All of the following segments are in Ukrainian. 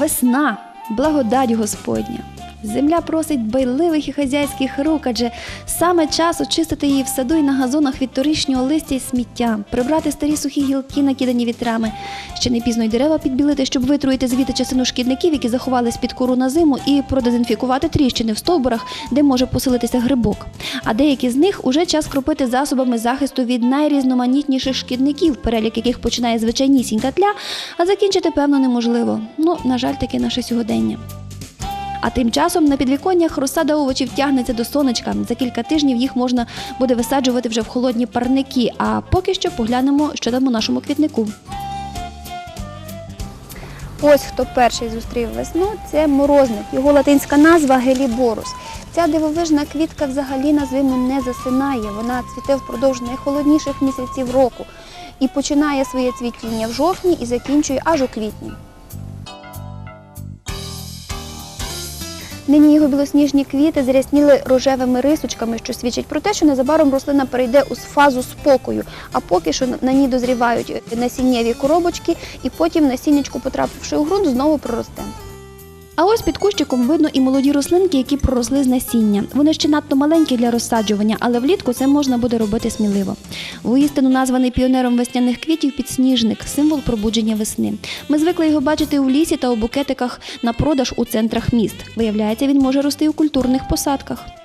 Весна, благодать Господня. Земля просить байливих і хазяйських рук, адже саме час очистити її в саду і на газонах від торішнього листя і сміття, прибрати старі сухі гілки, накидані вітрами. Ще не пізно й дерева підбілити, щоб витруїти звідти частину шкідників, які заховались під кору на зиму, і продезінфікувати тріщини в стовбурах, де може поселитися грибок. А деякі з них уже час кропити засобами захисту від найрізноманітніших шкідників, перелік яких починає звичайнісінька тля, а закінчити певно неможливо. Ну, на жаль, таке наше сьогодення. А тим часом на підвіконнях розсада овочів тягнеться до сонечка. За кілька тижнів їх можна буде висаджувати вже в холодні парники. А поки що поглянемо, що там у нашому квітнику. Ось хто перший зустрів весну, це морозник. Його латинська назва геліборус. Ця дивовижна квітка взагалі на зиму не засинає. Вона цвіте впродовж найхолодніших місяців року і починає своє цвітіння в жовтні і закінчує аж у квітні. Нині його білосніжні квіти зрясніли рожевими рисочками, що свідчить про те, що незабаром рослина перейде у фазу спокою, а поки що на ній дозрівають насіннєві коробочки, і потім насіннячку, потрапивши у ґрунт, знову проросте. А ось під кущиком видно і молоді рослинки, які проросли з насіння. Вони ще надто маленькі для розсаджування, але влітку це можна буде робити сміливо. Воістину названий піонером весняних квітів підсніжник, символ пробудження весни. Ми звикли його бачити у лісі та у букетиках на продаж у центрах міст. Виявляється, він може рости у культурних посадках.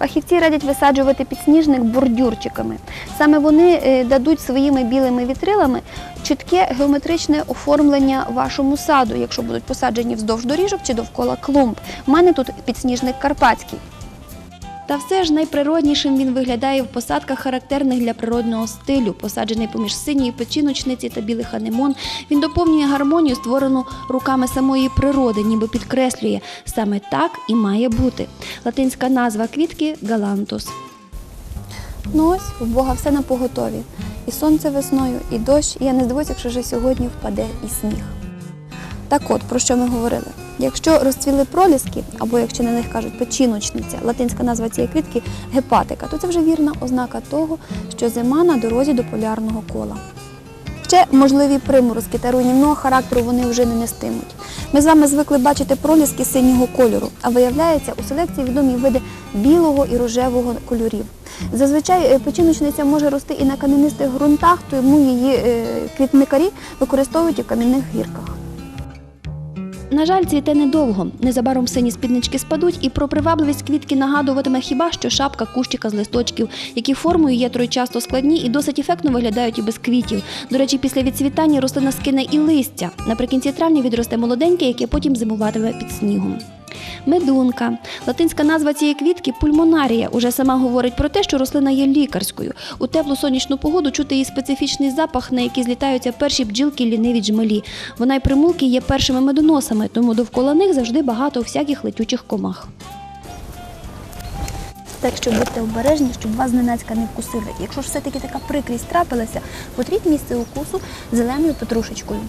Фахівці радять висаджувати підсніжник бордюрчиками. Саме вони е, дадуть своїми білими вітрилами чітке геометричне оформлення вашому саду, якщо будуть посаджені вздовж доріжок чи довкола клумб. У мене тут підсніжник карпатський. Та все ж найприроднішим він виглядає в посадках, характерних для природного стилю. Посаджений поміж синьої печіночниці та білих анемон. Він доповнює гармонію, створену руками самої природи, ніби підкреслює саме так і має бути. Латинська назва квітки галантус. Ну ось, у Бога все на поготові. І сонце весною, і дощ, і я не здивуюся, якщо вже сьогодні впаде і сніг. Так от, про що ми говорили? Якщо розцвіли проліски, або якщо на них кажуть печіночниця, латинська назва цієї квітки гепатика, то це вже вірна ознака того, що зима на дорозі до полярного кола. Ще можливі приморозки та руйнівного характеру вони вже не нестимуть. Ми з вами звикли бачити проліски синього кольору, а виявляється, у селекції відомі види білого і рожевого кольорів. Зазвичай е, печіночниця може рости і на кам'янистих ґрунтах, тому її е, квітникарі використовують і в кам'яних гірках. На жаль, цвіте недовго. Незабаром сині спіднички спадуть, і про привабливість квітки нагадуватиме хіба що шапка кущика з листочків, які формою є тройчасто складні і досить ефектно виглядають і без квітів. До речі, після відцвітання рослина скине і листя. Наприкінці травня відросте молоденьке, яке потім зимуватиме під снігом. Медунка. Латинська назва цієї квітки пульмонарія. Уже сама говорить про те, що рослина є лікарською. У теплу сонячну погоду чути її специфічний запах, на який злітаються перші бджілки ліниві джмелі. Вона й примулки є першими медоносами, тому довкола них завжди багато всяких летючих комах. Так що будьте обережні, щоб вас зненацька не вкусили. Якщо ж все-таки така прикрість трапилася, потріть місце укусу зеленою петрушечкою.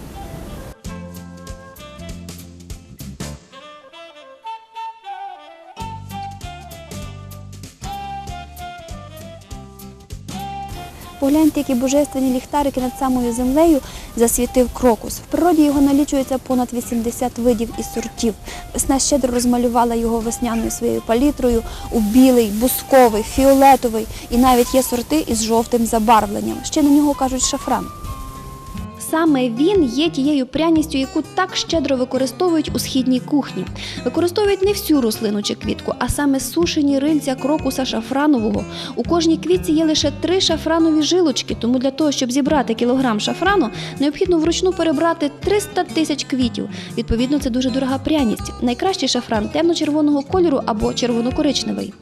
Погляньте, які божественні ліхтарики над самою землею засвітив крокус. В природі його налічується понад 80 видів і сортів. Весна щедро розмалювала його весняною своєю палітрою у білий, бусковий, фіолетовий і навіть є сорти із жовтим забарвленням. Ще на нього кажуть шафран. Саме він є тією пряністю, яку так щедро використовують у східній кухні. Використовують не всю рослину чи квітку, а саме сушені рильця крокуса шафранового. У кожній квітці є лише три шафранові жилочки, тому для того, щоб зібрати кілограм шафрану, необхідно вручну перебрати 300 тисяч квітів. Відповідно, це дуже дорога пряність. Найкращий шафран темно-червоного кольору або червоно-коричневий.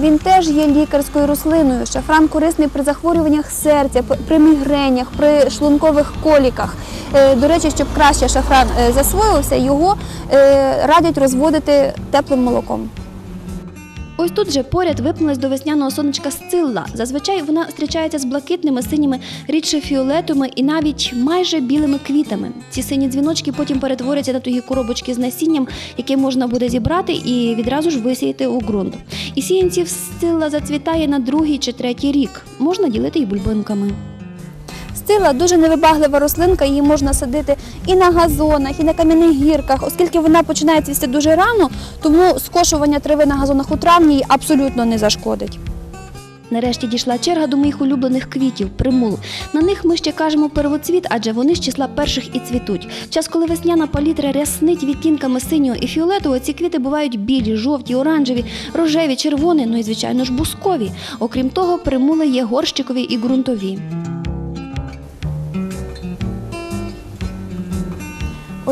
Він теж є лікарською рослиною. Шафран корисний при захворюваннях серця, при мігренях, при шлункових коліках. Е, До речі, щоб краще шафран е, засвоївся, його е, радять розводити теплим молоком. Ось тут же поряд випнулась до весняного сонечка сцилла. Зазвичай вона зустрічається з блакитними, синіми, рідше фіолетовими і навіть майже білими квітами. Ці сині дзвіночки потім перетворяться на тугі коробочки з насінням, яке можна буде зібрати і відразу ж висіяти у ґрунт. І сіянців сцилла зацвітає на другий чи третій рік. Можна ділити й бульбинками. Стила дуже невибаглива рослинка, її можна садити і на газонах, і на кам'яних гірках, оскільки вона починає цвісти дуже рано, тому скошування трави на газонах у травні їй абсолютно не зашкодить. Нарешті дійшла черга до моїх улюблених квітів примул. На них ми ще кажемо первоцвіт, адже вони з числа перших і цвітуть. Час, коли весняна палітра ряснить відтінками синього і фіолетового, ці квіти бувають білі, жовті, оранжеві, рожеві, червоні, ну і звичайно ж бускові. Окрім того, примули є горщикові і ґрунтові.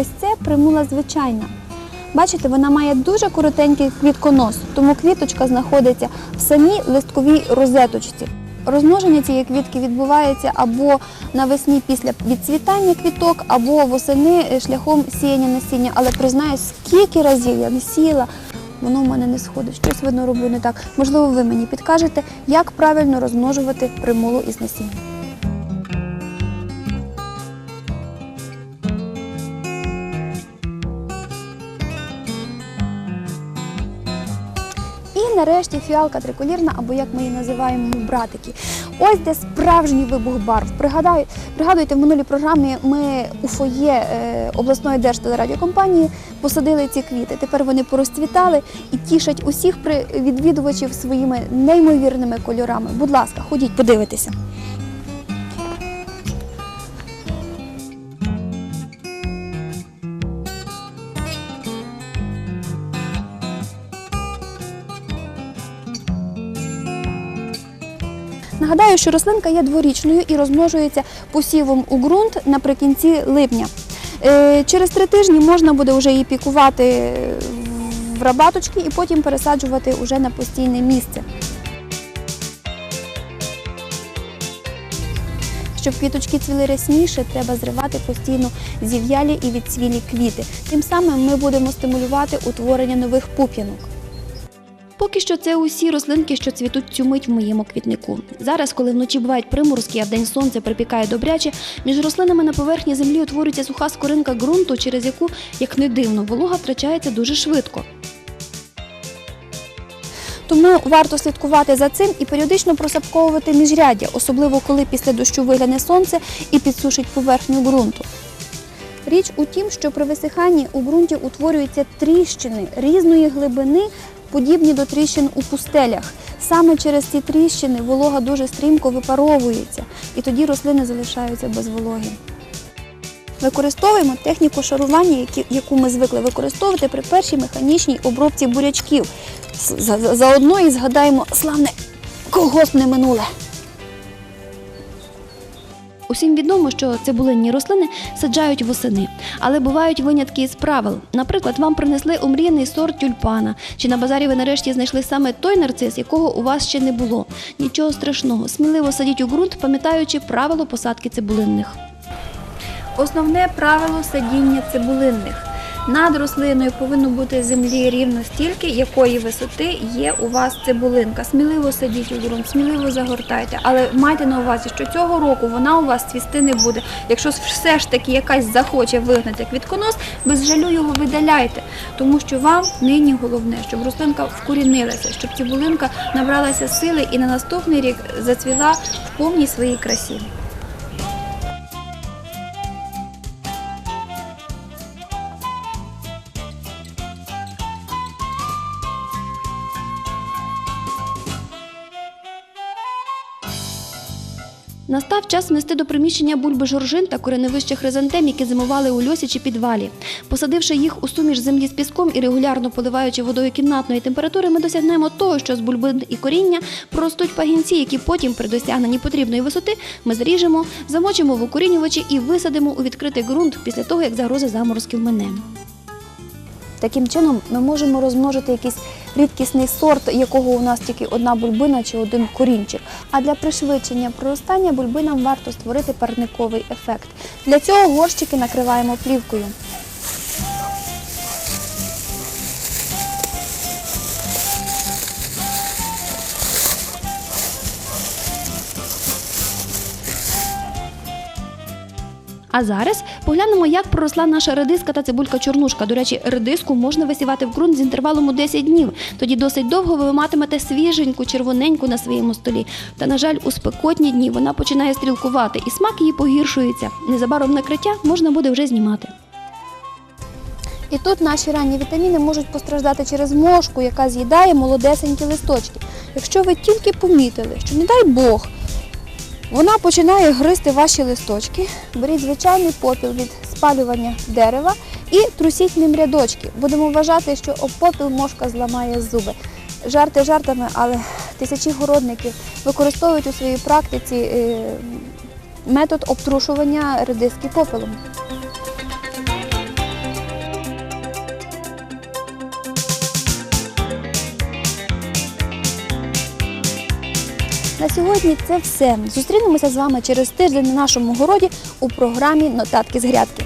Ось це примула звичайна. Бачите, вона має дуже коротенький квітконос, тому квіточка знаходиться в самій листковій розеточці. Розмноження цієї квітки відбувається або навесні після відцвітання квіток, або восени е, шляхом сіяння насіння. Але признаюсь, скільки разів я не сіяла, воно в мене не сходить. Щось видно роблю не так. Можливо, ви мені підкажете, як правильно розмножувати примулу із насіння. Нарешті фіалка триколірна, або як ми її називаємо братики. Ось де справжній вибух барв. Пригадаю, пригадуйте, в минулій програмі ми у фоє е, обласної держтелерадіокомпанії посадили ці квіти. Тепер вони порозцвітали і тішать усіх при- відвідувачів своїми неймовірними кольорами. Будь ласка, ходіть, подивитися. Що рослинка є дворічною і розмножується посівом у ґрунт наприкінці липня. Е, Через три тижні можна буде вже її пікувати в рабаточки і потім пересаджувати уже на постійне місце. Щоб квіточки цвіли рясніше, треба зривати постійно зів'ялі і відцвілі квіти. Тим самим ми будемо стимулювати утворення нових пуп'янок. Поки що це усі рослинки, що цвітуть цю мить в моєму квітнику. Зараз, коли вночі бувають приморозки, а вдень сонце припікає добряче, між рослинами на поверхні землі утворюється суха скоринка ґрунту, через яку, як не дивно, волога втрачається дуже швидко. Тому варто слідкувати за цим і періодично просапковувати міжряддя, особливо коли після дощу вигляне сонце і підсушить поверхню ґрунту. Річ у тім, що при висиханні у ґрунті утворюються тріщини різної глибини, подібні до тріщин у пустелях. Саме через ці тріщини волога дуже стрімко випаровується, і тоді рослини залишаються без вологи. Використовуємо техніку шарування, яку ми звикли використовувати при першій механічній обробці бурячків. Заодно і згадаємо славне колгоспне минуле. Усім відомо, що цибулинні рослини саджають восени, але бувають винятки із правил. Наприклад, вам принесли омріяний сорт тюльпана, чи на базарі ви нарешті знайшли саме той нарцис, якого у вас ще не було. Нічого страшного, сміливо садіть у ґрунт, пам'ятаючи правило посадки цибулинних. Основне правило садіння цибулинних. Над рослиною повинно бути землі рівно стільки, якої висоти є у вас цибулинка. Сміливо садіть у ґрунт, сміливо загортайте, але майте на увазі, що цього року вона у вас цвісти не буде. Якщо все ж таки якась захоче вигнати квітконос, без жалю його видаляйте, тому що вам нині головне, щоб рослинка вкорінилася, щоб цибулинка набралася сили і на наступний рік зацвіла в повній своїй красі. Настав час внести до приміщення бульби жоржин та кореневища хризантем, які зимували у льосі чи підвалі. Посадивши їх у суміш землі з піском і регулярно поливаючи водою кімнатної температури, ми досягнемо того, що з бульбин і коріння проростуть пагінці, які потім при досягненні потрібної висоти ми зріжемо, замочимо в укорінювачі і висадимо у відкритий ґрунт після того, як загроза заморозків мине. Таким чином ми можемо розмножити якийсь рідкісний сорт, якого у нас тільки одна бульбина чи один корінчик. А для пришвидшення проростання бульбинам варто створити парниковий ефект. Для цього горщики накриваємо плівкою. А зараз поглянемо, як проросла наша редиска та цибулька чорнушка. До речі, редиску можна висівати в ґрунт з інтервалом у 10 днів. Тоді досить довго ви матимете свіженьку, червоненьку на своєму столі. Та, на жаль, у спекотні дні вона починає стрілкувати і смак її погіршується. Незабаром накриття можна буде вже знімати. І тут наші ранні вітаміни можуть постраждати через мошку, яка з'їдає молодесенькі листочки. Якщо ви тільки помітили, що не дай Бог, вона починає гризти ваші листочки, беріть звичайний попіл від спалювання дерева і трусіть ним рядочки. Будемо вважати, що об попіл мошка зламає зуби. Жарти жартами, але тисячі городників використовують у своїй практиці е, метод обтрушування редиски попелом. На сьогодні це все. Зустрінемося з вами через тиждень на нашому городі у програмі Нотатки з грядки.